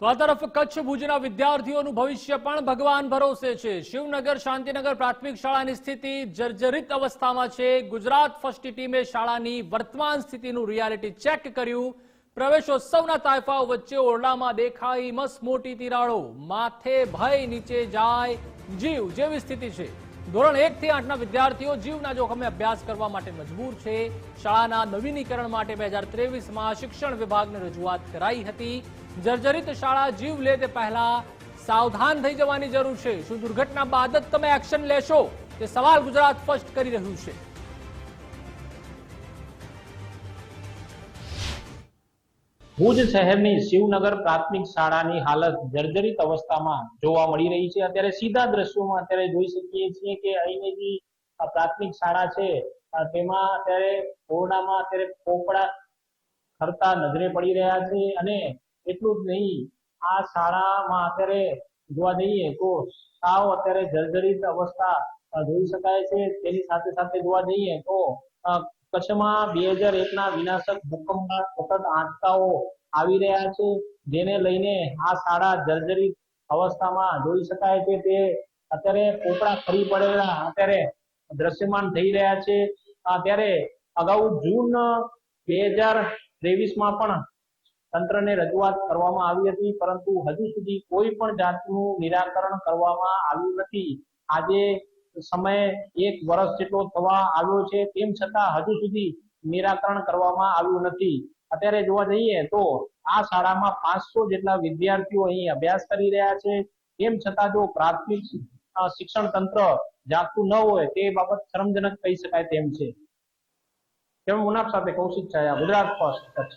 તો આ તરફ કચ્છ ભુજના વિદ્યાર્થીઓનું ભવિષ્ય પણ ભગવાન ભરોસે છે. શિવનગર શાંતિનગર પ્રાથમિક શાળાની સ્થિતિ જર્જરિત અવસ્થામાં છે. ગુજરાત ફર્સ્ટ ટીમે શાળાની વર્તમાન સ્થિતિનું રિયાલિટી ચેક કર્યું. પ્રવેશોત્સવના તાયફાઓ વચ્ચે ઓરડામાં દેખાઈ મસ મોટી તિરાડો. માથે ભય, નીચે જાય જીવ જેવી સ્થિતિ છે. ધોરણ એક થી આઠના વિદ્યાર્થીઓ જીવના જોખમે અભ્યાસ કરવા માટે મજબૂર છે. શાળાના નવીનીકરણ માટે બે હજાર ત્રેવીસમાં શિક્ષણ વિભાગને રજૂઆત કરાઈ હતી. જર્જરિત શાળા જીવ લે તે પહેલા સાવધાન થઈ જવાની જરૂર છે. શું દુર્ઘટના બાદ જ તમે એક્શન લેશો? તે સવાલ ગુજરાત સ્પષ્ટ કરી રહ્યું છે. ભુજ શહેરની શિવનગર પ્રાથમિક શાળાની હાલત જર્જરિત અવસ્થામાં જોવા મળી રહી છે. અત્યારે સીધા દ્રશ્યોમાં અત્યારે જોઈ શકીએ છીએ કે અહીંની જે પ્રાથમિક શાળા છે તેમાં અત્યારે ઓરડામાં અત્યારે પોપડા ખરતા નજરે પડી રહ્યા છે અને એટલું જ નહીં. આ શાળામાં અત્યારે જોવા જઈએ તો સાવ અત્યારે જર્જરિત અવસ્થા જોઈ શકાય છે. તેની સાથે સાથે જોવા જઈએ તો કચ્છમાં બે હજાર એકના વિનાશક ભૂકંપના સતત આંચકાઓ આવી રહ્યા છે, જેને લઈને આ શાળા જર્જરિત અવસ્થામાં જોઈ શકાય છે તે અત્યારે પોપડા ખરી પડેલા અત્યારે દ્રશ્યમાન થઈ રહ્યા છે. અત્યારે અગાઉ જૂન બે હજાર ત્રેવીસમાં પણ તંત્રને રજૂઆત કરવામાં આવી હતી, પરંતુ હજુ સુધી કોઈ પણ જાતનું નિરાકરણ કરવામાં આવ્યું નથી. આજે સમય એક વર્ષ જેટલો થવા આવ્યો છે, તેમ છતાં હજુ સુધી નિરાકરણ કરવામાં આવ્યું નથી. અત્યારે જોવા જઈએ તો આ શાળામાં પાંચસો જેટલા વિદ્યાર્થીઓ અહીં અભ્યાસ કરી રહ્યા છે. તેમ છતાં જો પ્રાથમિક શિક્ષણ તંત્ર જાગતું ન હોય, તે બાબત શરમજનક કહી શકાય તેમ છે. તેમ મુનાફ સાથે કૌશિક છાયા, ગુજરાત ફર્સ્ટ, કચ્છ.